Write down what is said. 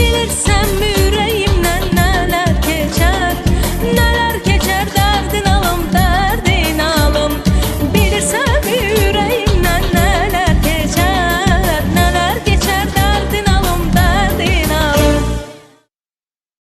bilirsem mü?